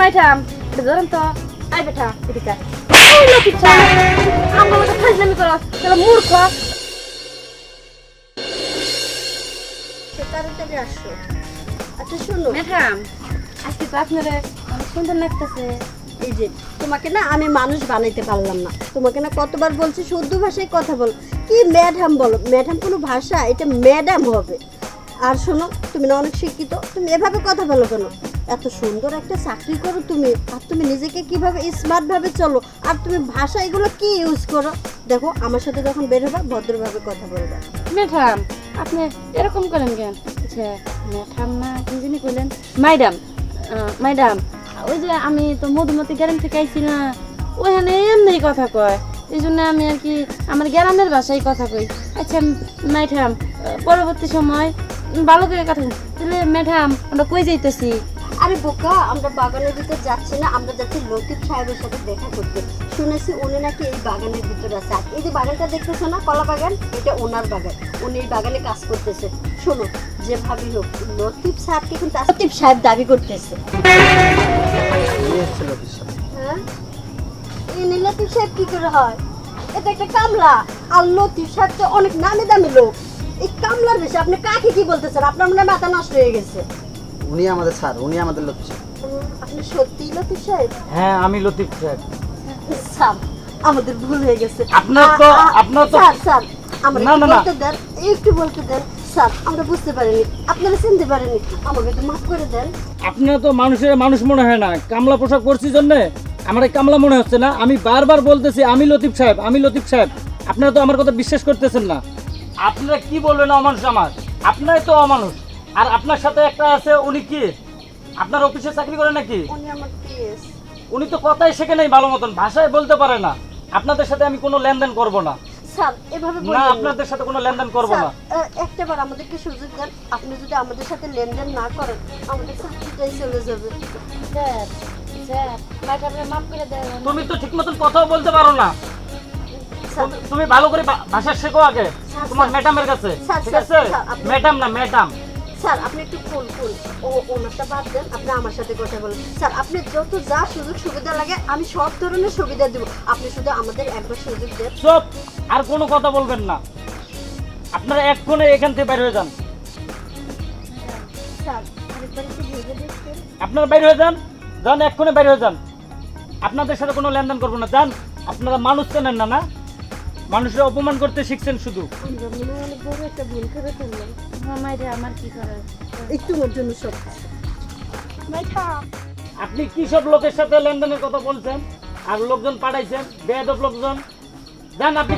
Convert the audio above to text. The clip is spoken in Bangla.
ম্যাডাম এটা ধরেন তো আই বেটা এদিকে ওই লতিফ সাহেব আমার মতো ফাজলামি করো তাহলে মূর্খ সে তাড়াতাড়ি আসো আচ্ছা শোনো ম্যাডাম আজকে তো আপনারা অনেক সুন্দর লাগতেছে। এই যে তোমাকে না আমি মানুষ বানাইতে পারলাম না। তোমাকে না কতবার বলছি শুদ্ধ ভাষায় কথা বলো। কি ম্যাডাম বলো? ম্যাডাম কোনো ভাষা এটা ম্যাডাম হবে। আর শোনো তুমি না অনেক শিক্ষিত তুমি এভাবে কথা বলো কেন? এত সুন্দর একটা চাকরি করো তুমি, আর তুমি নিজেকে কীভাবে স্মার্ট ভাবে চলো, আর তুমি ভাষা এগুলো কি ইউজ করো? দেখো, আমার সাথে যখন বের হবা, ভদ্রভাবে কথা বলবা। ম্যাডাম, আপনি এরকম করেন কেন? আচ্ছা ম্যাডাম না, কি জানি কইলেন? ম্যাডাম ম্যাডাম, ওই যে আমি তো মধুমতি গ্রাম থেকে আইছি না ওখানে এমনি কথা কয়। এই জন্য আমি আর কি আমার গ্রামের ভাষায় কথা কই। আচ্ছা ম্যাডাম পরবর্তী সময় ভালো করে কথা তাহলে ম্যাডাম, আমরা কই যাইতেছি? আরে বোকা আমরা বাগানের ভিতর যাচ্ছি না আমরা যাচ্ছি লতিফ সাহেবের সাথে দেখা করতে। শুনেছি উনি নাকি এই বাগানের ভিতরে আছে। আর এই যে বাগানটা দেখতেছো না কলা বাগান এটা ওনার বাগান। উনি এই বাগানে কাজ করতেছে। শোনো যেভাবে হোক লতিফ সাহেবকে কিন্তু লতিফ সাহেব দাবি করতেছে। হ্যাঁ? এই লতিফ সাহেব কি করে হয়? এটা একটা কামলা। আর লতিফ সাহেব তো অনেক নামি দামি লোক। এই কামলার বেশি আপনি কাকে কি বলতেছেন? আপনার মনে হয় মাথা নষ্ট হয়ে গেছে। উনি আমাদের স্যার উনি আমাদের লক্ষ্য উম, আপনি সত্যি লতিফ সাহেব হ্যাঁ আমি লতিফ স্যার। স্যার আমাদের ভুল হয়ে গেছে। আপনার তো- আপনার তো- স্যার স্যার আমরা না, না, না। বলতে দেন একটু বলতে দেন। স্যার আমরা বুঝতে পারিনি। আপনারা চিনতে পারেনি আমাকে একটু মাফ করে দেন। আপনার তো মানুষের মানুষ মনে হয় না। কামলা পোশাক পরছি জন্যে। আমার কামলা মনে হচ্ছে না। আমি বারবার বলতেছি আমি লতিফ সাহেব আমি লতিফ সাহেব। আপনারা তো আমার কথা বিশ্বাস করতেছেন না। আপনারা কি বলবেন অমানুষ আমার? আপনারাই তো অমানুষ। আর আপনার সাথে একটা আছে উনি কি? আপনার অফিসে চাকরি করে নাকি? উনি আমার পিএস। উনি তো কথাই শেখে নাই ভালো মতন ভাষায় বলতে পারে না। আপনাদের সাথে আমি কোনো লেনদেন করব না। স্যার এভাবে না আপনাদের সাথে কোনো লেনদেন করব না। আহ, একটাবার আমাদেরকে সুযোগ দেন। আপনি যদি আমাদের সাথে লেনদেন না করেন আমাদের চাকরিটাই চলে যাবে। স্যার স্যার ম্যাডামকে মাফ করে দেন। তুমি তো ঠিক মতন কথাও বলতে পারো না। তুমি ভালো করে ভাষা শেখো আগে। তোমার ম্যাডামের কাছে ঠিক আছে? ম্যাডাম না ম্যাডাম। স্যার আপনি একটু ফুল ও ওনারটা বাদ দেন আপনি আমার সাথে কথা বলুন। স্যার আপনি যত যা সুযোগ সুবিধা লাগে আমি সব ধরনের সুবিধা দেবো। আপনি শুধু আমাদের একবার সুযোগ দেন। সব আর কোনো কথা বলবেন না। আপনারা এক্ষণে এখান থেকে বের হয়ে যান। স্যার আরেকবার একটু ভেবে দেখবেন আপনারা বের হয়ে যান। যান এক্ষণে বের হয়ে যান। আপনাদের সাথে কোনো লেনদেন করব না। যান আপনারা মানুষ চেনেন না না? মানুষের অপমান করতে শিখছেন শুধু। আমরা মনে অনেক বড় একটা ভুল করে ফেললাম মাইরে আমার কি করার? একটু ওর জন্য সব আপনি কি সব লোকের সাথে লেনদেনের কথা বলছেন? আর লোকজন পাঠাইছেন বেয়াদব লোকজন। যান আপনি।